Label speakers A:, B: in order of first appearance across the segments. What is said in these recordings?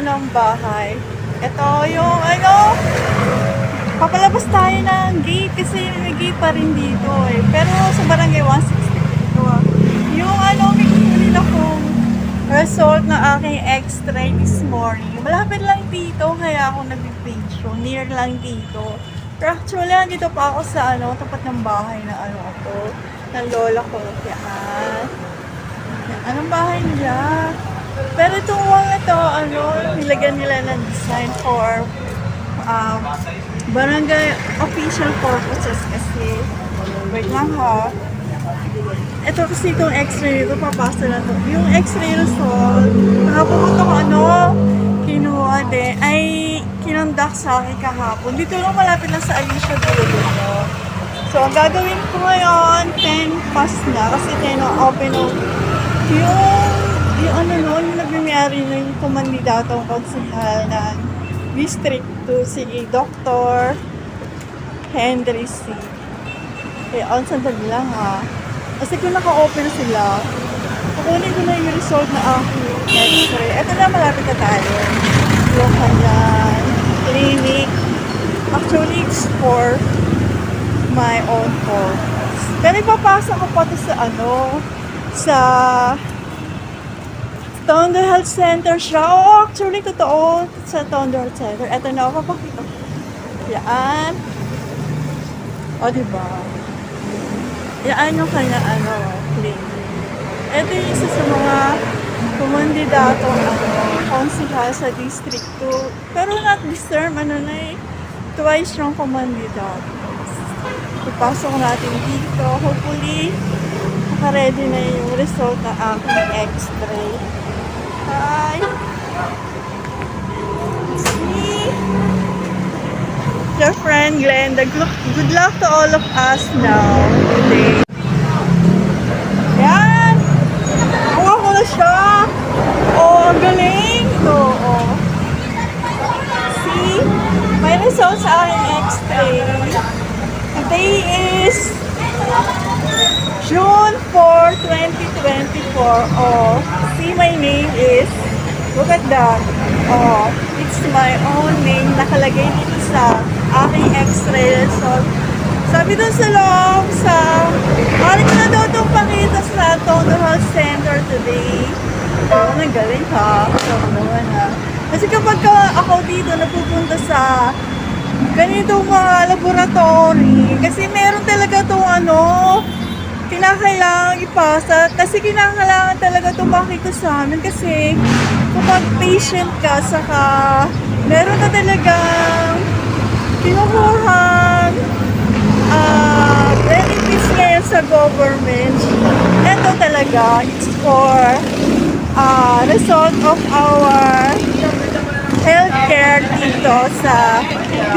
A: ng bahay. Ito yung ano, papalabas tayo ng gate kasi may gate pa rin dito eh. Pero sa barangay 160 dito ah. Yung ano, may kukunin akong result ng aking x-ray this morning. Malapit lang dito, kaya ako nag-page Near lang dito. Pero actually, dito pa ako sa ano, tapat ng bahay na ano ako, ng lola ko. Yan. Anong bahay nila? Pero itong wall na to, ano, nilagyan nila ng design for um, barangay official purposes kasi. Wait lang ha. Ito kasi itong x-ray dito, papasa na to. Yung x-ray result, nakapumunta ko ano, kinuha din, ay kinondak sa akin kahapon. Dito lang malapit lang sa Alicia Dulo So, ang gagawin ko ngayon, 10 past na, kasi 10 na open o yung, yung ano noon, yung nagmimayari na yung kumandidatong konsihal ng District 2, si Dr. Henry C. Eh, on sandali lang ha. Kasi kung naka-open na sila, kukunin ko na yung result na aking x-ray. Na, malapit na tayo. Yung kanyang clinic. Actually, it's for my own purpose. Pero ipapasa ko pa to sa ano, sa Tondo Health Center siya. Oo, actually, totoo. Sa Tondo Health Center. Ito na, papakita ko. Yan. O, diba? Yan yung kanya, ano, clinic. Ito yung isa sa mga kumandidato, ano, konsihal sa District 2. Pero not this term, ano na eh, twice yung kumandidato. Ipasok natin dito. Hopefully, naka-ready na yung result ng aking x-ray. Hi! See? Your friend Glenda. Good luck to all of us now today. Yan! Nakuha ko na siya! Oh, ang galing! Ito, oh. See? May result sa aking x-ray. Today is June 4, 2024. Oh, see my name is, look at that. Oh, it's my own name. Nakalagay dito sa aking x-ray result. Sabi doon sa loob, sa, ko na daw itong pakita sa Tondo Health Center today. Oh, nagaling ha. Ito naman ha. Kasi kapag ka ako dito napupunta sa ganitong mga laboratory, kasi meron talaga kinakailangan ipasa. Kasi kinakailangan talaga tumakita sa amin. Kasi kapag patient ka saka meron ka talagang kinukuhang uh, benefits ngayon sa government. Ito talaga it's for uh, result of our healthcare dito sa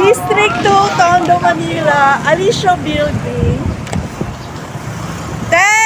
A: District 2 Tondo, Manila, Alicia Building Dad!